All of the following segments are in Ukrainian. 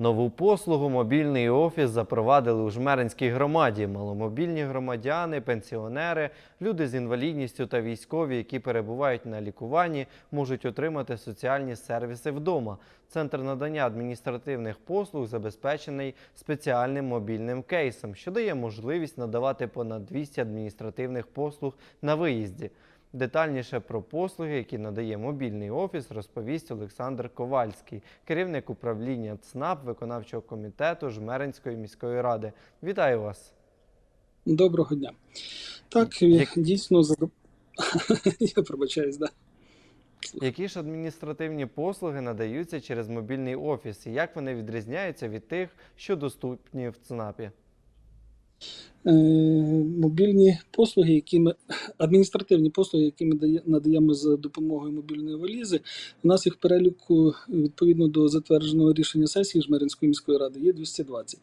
Нову послугу мобільний офіс запровадили у Жмеринській громаді. Маломобільні громадяни, пенсіонери, люди з інвалідністю та військові, які перебувають на лікуванні, можуть отримати соціальні сервіси вдома. Центр надання адміністративних послуг забезпечений спеціальним мобільним кейсом, що дає можливість надавати понад 200 адміністративних послуг на виїзді. Детальніше про послуги, які надає мобільний офіс, розповість Олександр Ковальський, керівник управління ЦНАП виконавчого комітету Жмеринської міської ради. Вітаю вас! Доброго дня. Так, Як- дійсно за я пробачаюсь, да. Які ж адміністративні послуги надаються через мобільний офіс і як вони відрізняються від тих, що доступні в ЦНАПі? Е, мобільні послуги, які ми адміністративні послуги, які ми надаємо за допомогою мобільної валізи. У нас їх переліку відповідно до затвердженого рішення сесії Жмеринської міської ради є 220.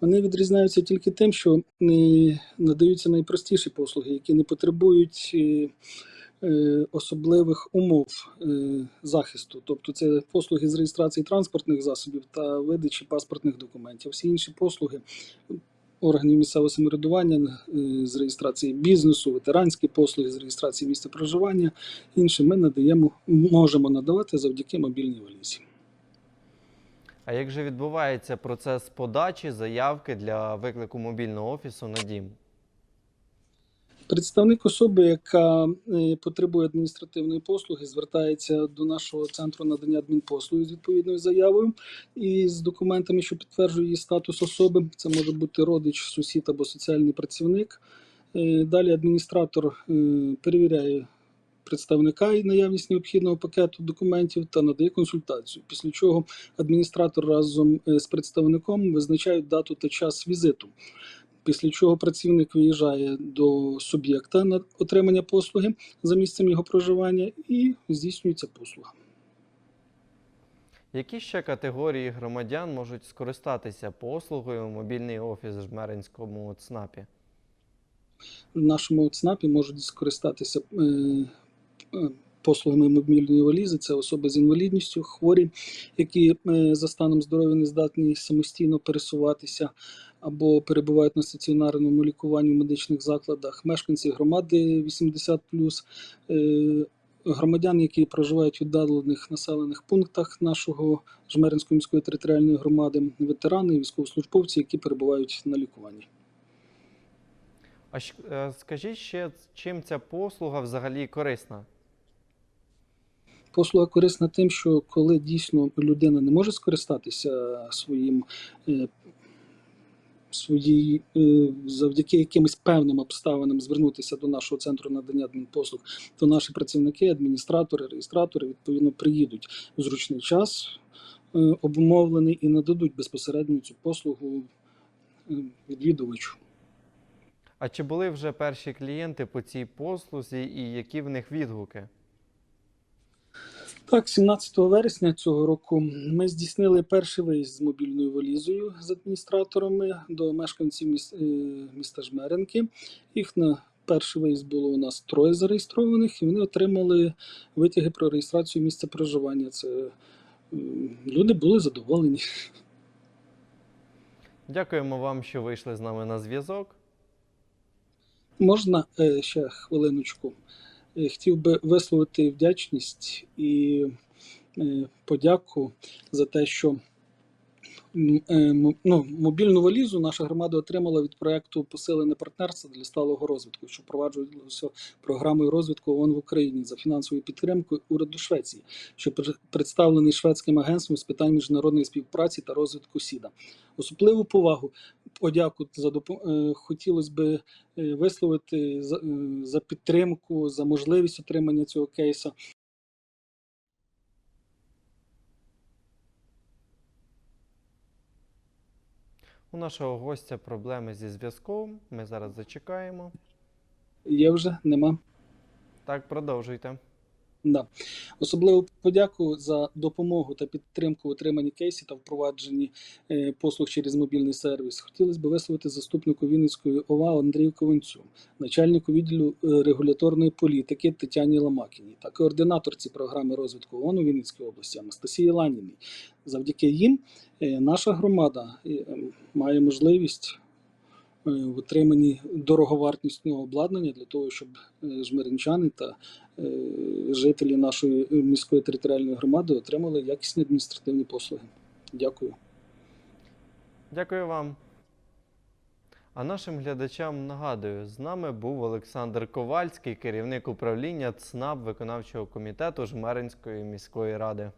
Вони відрізняються тільки тим, що е, надаються найпростіші послуги, які не потребують. е, Особливих умов захисту, тобто це послуги з реєстрації транспортних засобів та видачі паспортних документів. Всі інші послуги органів місцевого самоврядування е, з реєстрації бізнесу, ветеранські послуги з реєстрації місця проживання. Інше ми надаємо, можемо надавати завдяки мобільній валізі. А як же відбувається процес подачі заявки для виклику мобільного офісу на дім? Представник особи, яка е, потребує адміністративної послуги, звертається до нашого центру надання адмінпослуги з відповідною заявою і з документами, що підтверджує її статус особи. Це може бути родич, сусід або соціальний працівник. Е, Далі адміністратор е, перевіряє представника і наявність необхідного пакету документів та надає консультацію. Після чого адміністратор разом з представником визначають дату та час візиту. Після чого працівник виїжджає до суб'єкта на отримання послуги за місцем його проживання і здійснюється послуга. Які ще категорії громадян можуть скористатися послугою мобільний офіс в Жмеринському ЦНАПі? В нашому ЦНАПі можуть скористатися е, е, послугами мобільної валізи. Це особи з інвалідністю, хворі, які е, за станом здоров'я не здатні самостійно пересуватися або перебувають на стаціонарному лікуванні в медичних закладах, мешканці громади 80 е, Громадян, які проживають в віддалених населених пунктах нашого Жмеринської міської територіальної громади, ветерани, військовослужбовці, які перебувають на лікуванні. А е, скажіть ще, чим ця послуга взагалі корисна? Послуга корисна тим, що коли дійсно людина не може скористатися своїм е, свої, е, завдяки якимось певним обставинам звернутися до нашого центру надання адмінпослуг, то наші працівники, адміністратори, реєстратори відповідно приїдуть в зручний час е, обумовлений і нададуть безпосередньо цю послугу е, відвідувачу. А чи були вже перші клієнти по цій послузі і які в них відгуки? Так, 17 вересня цього року ми здійснили перший виїзд з мобільною валізою з адміністраторами до мешканців міс- е, міста Жмеренки. Їх на перший виїзд було у нас троє зареєстрованих, і вони отримали витяги про реєстрацію місця проживання. Це люди були задоволені. Дякуємо вам, що вийшли з нами на зв'язок. Можна е, ще хвилиночку. Е, Хотів би висловити вдячність і е, подяку за те, що ну, мобільну валізу наша громада отримала від проекту Посилене партнерство для сталого розвитку, що впроваджувалося програмою розвитку ООН в Україні за фінансовою підтримкою уряду Швеції, що пр- представлений шведським агентством з питань міжнародної співпраці та розвитку СІДА. Особливу повагу, подяку за допо- е, хотілося би е, висловити е, за підтримку, за можливість отримання цього кейсу. У нашого гостя проблеми зі зв'язком. Ми зараз зачекаємо. Є вже нема. Так, продовжуйте. Да. Особливу подяку за допомогу та підтримку в отриманні кейсів та впровадженні е, послуг через мобільний сервіс. Хотілося б висловити заступнику Вінницької ОВА Андрію Ковенцю, начальнику відділу е, регуляторної політики Тетяні Ламакіній та координаторці програми розвитку ООН у Вінницькій області Анастасії Ланіній. Завдяки їм е, наша громада має можливість в отриманні дороговартісного обладнання для того, щоб е, жмеринчани та е, жителі нашої міської територіальної громади отримали якісні адміністративні послуги. Дякую. Дякую вам. А нашим глядачам нагадую, з нами був Олександр Ковальський, керівник управління ЦНАП виконавчого комітету Жмеринської міської ради.